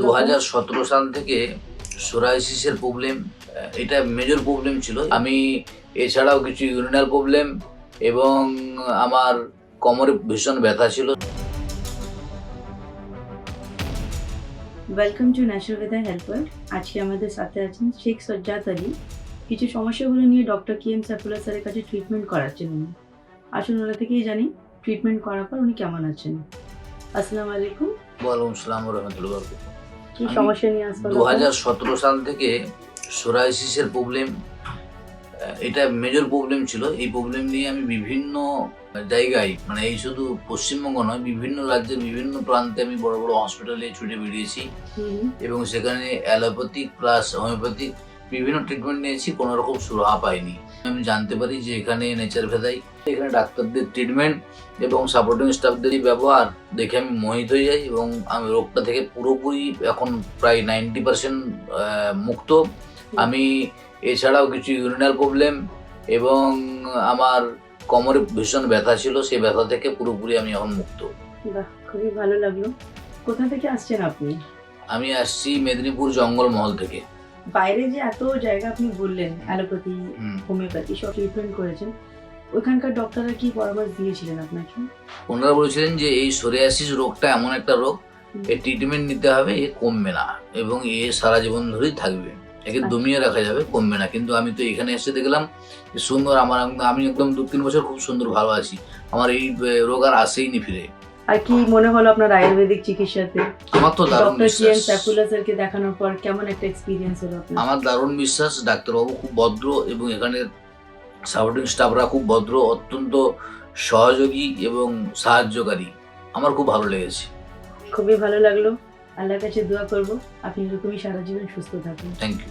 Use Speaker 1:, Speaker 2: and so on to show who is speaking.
Speaker 1: দু হাজার সতেরো সাল থেকে সোরাইসিসের প্রবলেম এটা মেজর প্রবলেম ছিল। আমি এছাড়াও কিছু ইউরিনাল প্রবলেম এবং আমার কোমরে ভীষণ ব্যথা ছিল।
Speaker 2: ওয়েলকাম টু ন্যাচুরাল হেল্পার আজকে আমাদের সাথে আছেন শেখ সজ্জাদ আলী। কিছু সমস্যাগুলো নিয়ে ডক্টর কে এম সাইফুল্লাহ স্যারের কাছে ট্রিটমেন্ট করাচ্ছেন উনি। আসুন ওরা থেকেই জানি ট্রিটমেন্ট করার পর উনি কেমন আছেন। আসসালামু আলাইকুম।
Speaker 1: ওয়ালাইকুম আসসালাম রহমতুল্লাহ
Speaker 2: কি সমস্যা নিয়ে আসলো
Speaker 1: দু হাজার সতেরো সাল থেকে সোরাইসিসের প্রবলেম এটা মেজর প্রবলেম ছিল। এই প্রবলেম নিয়ে আমি বিভিন্ন জায়গায় মানে এই শুধু পশ্চিমবঙ্গ নয় বিভিন্ন রাজ্যের বিভিন্ন প্রান্তে আমি বড় বড় হসপিটালে ছুটে বেরিয়েছি। এবং সেখানে অ্যালোপ্যাথিক প্লাস হোমিওপ্যাথিক বিভিন্ন ট্রিটমেন্ট নিয়েছি কোনো রকম সুরাহা পাইনি। আমি জানতে পারি যে এখানে নেচার ভেদাই এখানে ডাক্তারদের ট্রিটমেন্ট এবং সাপোর্টিং স্টাফদের ব্যবহার দেখে আমি মোহিত হয়ে যাই এবং আমি রোগটা থেকে পুরোপুরি এখন প্রায় নাইনটি পার্সেন্ট মুক্ত। আমি এছাড়াও কিছু ইউরিনাল প্রবলেম এবং আমার কোমরে ভীষণ ব্যথা ছিল সেই ব্যথা থেকে পুরোপুরি আমি এখন মুক্ত।
Speaker 2: বাহ খুবই ভালো লাগল। কোথা থেকে আসছেন আপনি?
Speaker 1: আমি আসছি মেদিনীপুর জঙ্গলমহল থেকে।
Speaker 2: বাইরে যে এত জায়গা আপনি বললেন অ্যালোপ্যাথি
Speaker 1: হুম।
Speaker 2: হোমিওপ্যাথি সব ট্রিটমেন্ট করেছেন ওইখানকার ডক্টররা কি পরামর্শ দিয়েছিলেন আপনাকে?
Speaker 1: ওনারা বলেছিলেন যে এই সোরিয়াসিস রোগটা এমন একটা রোগ এর ট্রিটমেন্ট নিতে হবে এ কমবে না এবং এ সারা জীবন ধরেই থাকবে। একে
Speaker 2: আচ্ছা।
Speaker 1: দমিয়ে রাখা যাবে কমবে না। কিন্তু আমি তো এখানে এসে দেখলাম যে সুন্দর আমার আমি একদম দু তিন বছর খুব সুন্দর ভালো আছি। আমার এই রোগ আর আসেইনি ফিরে।
Speaker 2: আর কি মনে হলো আপনার আয়ুর্বেদিক চিকিৎসাতে?
Speaker 1: আমার তো দারুণ
Speaker 2: ডক্টর কে এম সাইফুল্লাহ স্যারকে দেখানোর পর কেমন একটা এক্সপিরিয়েন্স হলো আপনার?
Speaker 1: আমার দারুণ বিশ্বাস ডাক্তারবাবু খুব ভদ্র এবং এখানের সাপোর্টিং স্টাফরা খুব ভদ্র অত্যন্ত সহযোগী এবং সাহায্যকারী। আমার খুব ভালো লেগেছে।
Speaker 2: খুবই ভালো লাগল। আল্লাহর কাছে দোয়া করব। আপনি এরকমই সারা জীবন সুস্থ থাকুন।
Speaker 1: Thank you